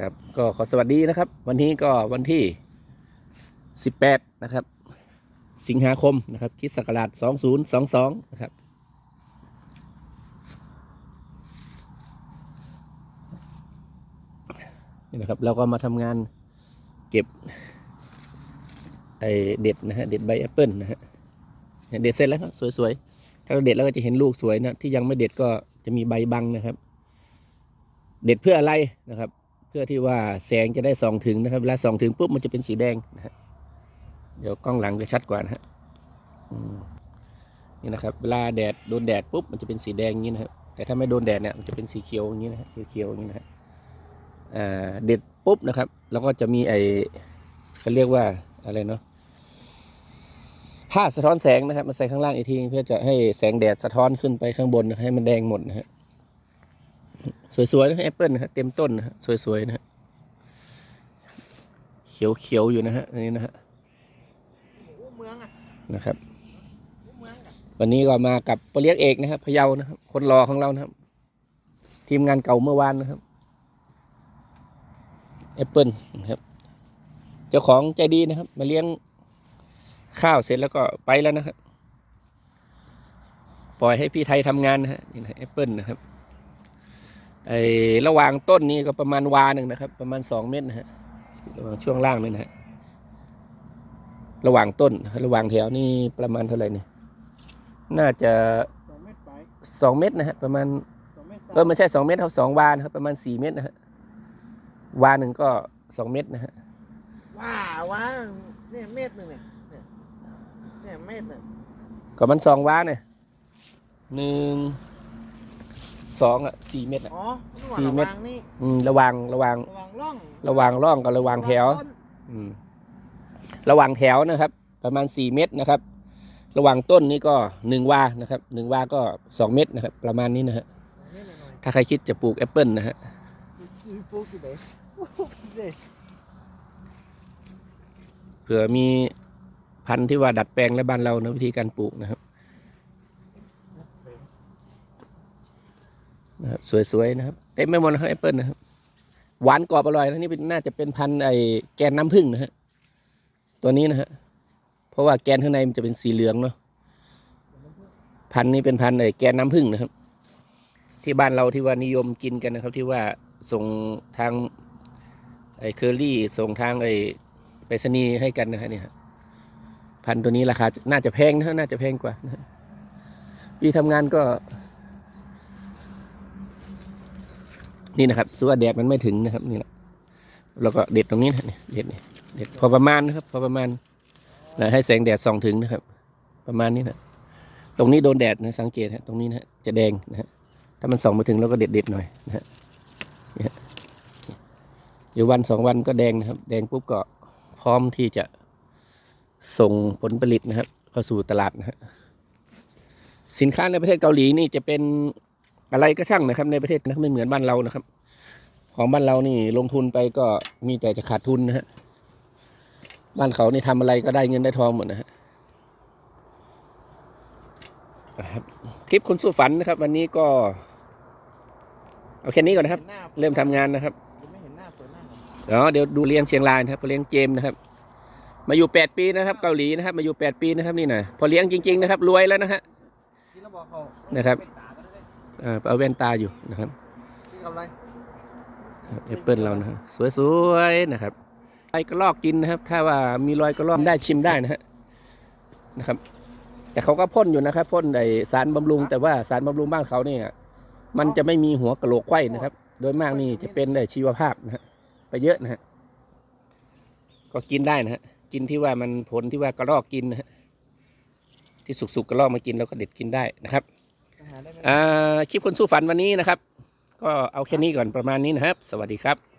ครับก็ขอสวัสดีนะครับ วันนี้ก็วันที่ 18 นะครับ สิงหาคมนะครับคิดศักราช2022 นะครับ นี่นะครับ เราก็มาทำงานเก็บไอเด็ดนะฮะเด็ดใบแอปเปิลนะฮะเนี่ยเด็ดเสร็จแล้วครับสวยๆ ถ้าเราเด็ดแล้วก็จะเห็นลูกสวยนะที่ยังไม่เด็ดก็จะมีใบบังนะครับ เด็ดเพื่ออะไรนะครับ เพื่อที่ว่าแสงจะได้ส่องถึงนะครับเวลาส่องถึงปุ๊บมันจะเป็นสีแดงนะฮะเดี๋ยวกล้องหลังจะชัดกว่านะฮะนี่นะครับเวลาแดดโดนแดดปุ๊บมันจะเป็นสีแดงอย่างนี้นะครับแต่ถ้าไม่โดนแดดเนี่ยมันจะเป็นสีเขียวอย่างนี้นะฮะสีเขียวอย่างนี้นะฮะเด็ดปุ๊บนะครับ แล้วก็จะมีไอเขาเรียกว่าอะไรเนาะผ้าสะท้อนแสงนะครับมาใส่ข้างล่างอีกทีเพื่อจะให้แสงแดดสะท้อนขึ้นไปข้างบนนะให้มันแดงหมดนะฮะ สวยๆนะแอปเปิลนะฮะเต็มต้นนะฮะสวยๆนะฮะเขียวๆอยู่นะฮะอันนี้นะฮะหูเมืองอะนะครับหูเมืองอะวันนี้ก็มากับปเลียกเอกนะครับพะเยานะครับ คนรอของเรานะครับ ทีมงานเก่าเมื่อวานนะครับแอปเปิลนะครับ เจ้าของใจดีนะครับ มาเลี้ยงข้าวเสร็จแล้วก็ไปแล้วนะครับ ปล่อยให้พี่ไทยทำงานนะฮะนี่นะแอปเปิลนะครับ ไอ้ระหว่างต้นนี้ก็ประมาณวาหนึ่งนะครับ ประมาณสองเมตรนะฮะระหว่างช่วงล่างนี่นะฮะระหว่างต้น ระหว่างแถวนี่ประมาณเท่าไหร่เนี่ยน่าจะสองเมตรไปสองเมตรนะฮะประมาณสองเมตรเออไม่ใช่สองเมตรครับสองวานะครับประมาณสี่เมตรนะฮะวาหนึ่งก็สองเมตรนะฮะว้าวว้าเนี่ยเมตรหนึ่งเนี่ยเนี่ยเนี่ยเมตรหนึ่งก็มันสองวาเนี่ยหนึ่ง สองอะสี่เมตรอะ อ๋อสี่ระหเมว่างตรระวังนี่อืมระหวังระหวังระวังร่องระหวังร่องกับระหวังแถว ต้นอืมระหว่างแถวนะครับ ประมาณสี่เมตรนะครับ ระหว่างต้นนี้ก็หนึ่งวานะครับหนึ่งวาก็สองเมตรนะครับ ประมาณนี้นะฮะเมตรหน่อยถ้าใครคิดจะปลูกแอปเปิลนะฮะๆกี่ปลูกกี่เด็กเด็กเผื่อมีพันธุ์ที่ว่าดัดแปลงและบ้านเรานะวิธีการปลูกนะครับ นะครับสวยๆนะครับเต็มไปหมดนะครับแอปเปิลนะครับหวานกรอบอร่อยนะนี่เป็นน่าจะเป็นพันธุ์ไอแกนน้ำผึ้งนะฮะตัวนี้นะฮะเพราะว่าแกนข้างในมันจะเป็นสีเหลืองเนาะพันธุ์นี้เป็นพันธุ์ไอแกนน้ำผึ้งนะครับ ที่บ้านเราที่ว่านิยมกินกันนะครับ ที่ว่าส่งทางไอเคอรี่ส่งทางไอไปรษณีย์ให้กันนะฮะเนี่ยฮะพันตัวนี้ราคาน่าจะแพงนะฮะน่าจะแพงกว่านะพี่ทำงานก็ นี่นะครับส่วนแดดมันไม่ถึงนะครับนี่แหละแล้วก็เด็ดตรงนี้นะเด็ดเนี่ยเด็ดพอประมาณนะครับพอประมาณนะให้แสงแดดส่องถึงนะครับ ประมาณนี้นะตรงนี้โดนแดดนะสังเกตฮะตรงนี้นะจะแดงนะฮะถ้ามันส่องมาถึงเราก็เด็ดเด็ดหน่อยนะฮะเนี่วันสองวันก็แดงนะครับ แดงปุ๊บก็พร้อมที่จะส่งผลผลิตนะครับเข้าสู่ตลาดนะฮะสินค้าในประเทศเกาหลีนี่จะเป็น อะไรก็ช่างนะครับ ในประเทศนะไม่เหมือนบ้านเรานะครับ ของบ้านเรานี่ลงทุนไปก็มีแต่จะขาดทุนนะฮะบ้านเขานี่ทำอะไรก็ได้เงินได้ทองหมดนะฮะครับคลิปคนสู้ฝันนะครับ วันนี้ก็เอาแค่นี้ก่อนนะครับ เริ่มทำงานนะครับเดี๋ยวเดี๋ยวดูเลี้ยงเชียงรายนะครับพอเลี้ยงเจมนะครับ มาอยู่แปดปีนะครับ เกาหลีนะครับ มาอยู่แปดปีนะครับนี่นะพอเลี้ยงจริง ๆ นะครับ รวยแล้วนะฮะนะครับ เป็นตากันเลยอ่าเอาแว่นตาอยู่นะครับที่ทำอะไรแอปเปิลเรานะฮะสวยๆนะครับรอยกระลอกกินนะครับ ถ้าว่ามีรอยกระลอกได้ชิมได้นะฮะนะครับ แต่เขาก็พ่นอยู่นะครับพ่นไอสารบำรุง แต่ว่าสารบำรุงบ้านเขาเนี่ยมันจะไม่มีหัวกะโหลกไขว้นะครับ โดยมากนี่จะเป็นไอชีวภาพนะฮะไปเยอะนะฮะก็กินได้นะฮะกินที่ว่ามันผลที่ว่ากระรอกกินนะฮะที่สุกๆกระรอกมากินแล้วก็เด็ดกินได้นะครับ คลิปคนสู้ฝันวันนี้นะครับ ก็เอาแค่นี้ก่อนประมาณนี้นะครับ สวัสดีครับ